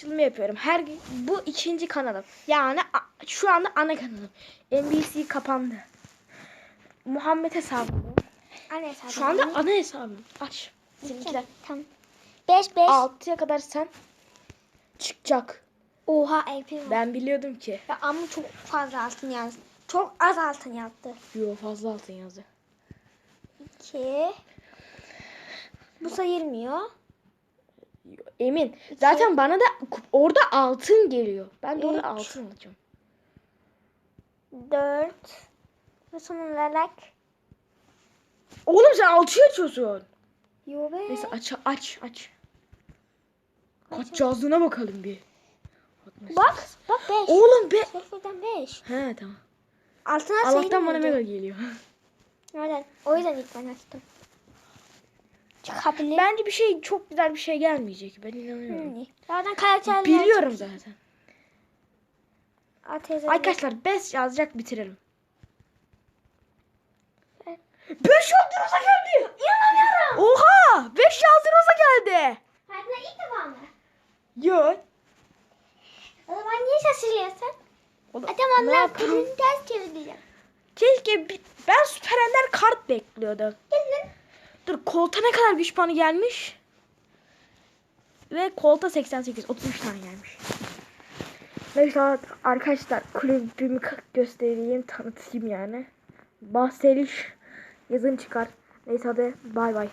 açılımı yapıyorum. Her gün bu ikinci kanalım. Yani şu anda ana kanalım. NBC kapandı. Muhammed hesabım. Anne hesabı. Şu anda ana hesabım. Aç. Seninkiler. Tamam. 5 5. 6'ya kadar sen çıkacak. Oha LP var. Ben biliyordum ki. Ya ama çok fazla altın yazdı. Çok az altın yazdı. Yo fazla altın yazdı. 2. Bu sayılmıyor. Emin. Zaten bana da orada altın geliyor. Ben de orada altın alacağım. 4. Ve son olarak. Oğlum sen altıya açıyorsun. Yo be. Neyse aç aç aç. Kaç yazdığına bakalım bir. Bak. Bak 5. Oğlum be. Sıfırdan 5. He tamam. Altına Allah'tan bana mega geliyor. Nereden? O yüzden ilk ben açtım. Çıkabilir. Bence bir şey çok güzel bir şey gelmeyecek. Ben inanıyorum. Hmm. Zaten karakterler. Biliyorum zaten. Arkadaşlar. Arkadaşlar 5 yazacak bitirelim. 5 yazdığınıza geldi. İnanamıyorum. Oha! 5 yazdığınıza geldi. Hayatımda ilk defa mı? Yo. O zaman niye şaşırıyorsun? Adam onlar kulünü ters çevireceğim. Keşke ben Süper Ender kart bekliyordum. Dur kolta ne kadar güç puanı gelmiş? Ve kolta 88, 33 tane gelmiş. Neyse arkadaşlar kulübümü göstereyim, tanıtayım yani. Bahseliş yazın çıkar. Neyse hadi bay bay.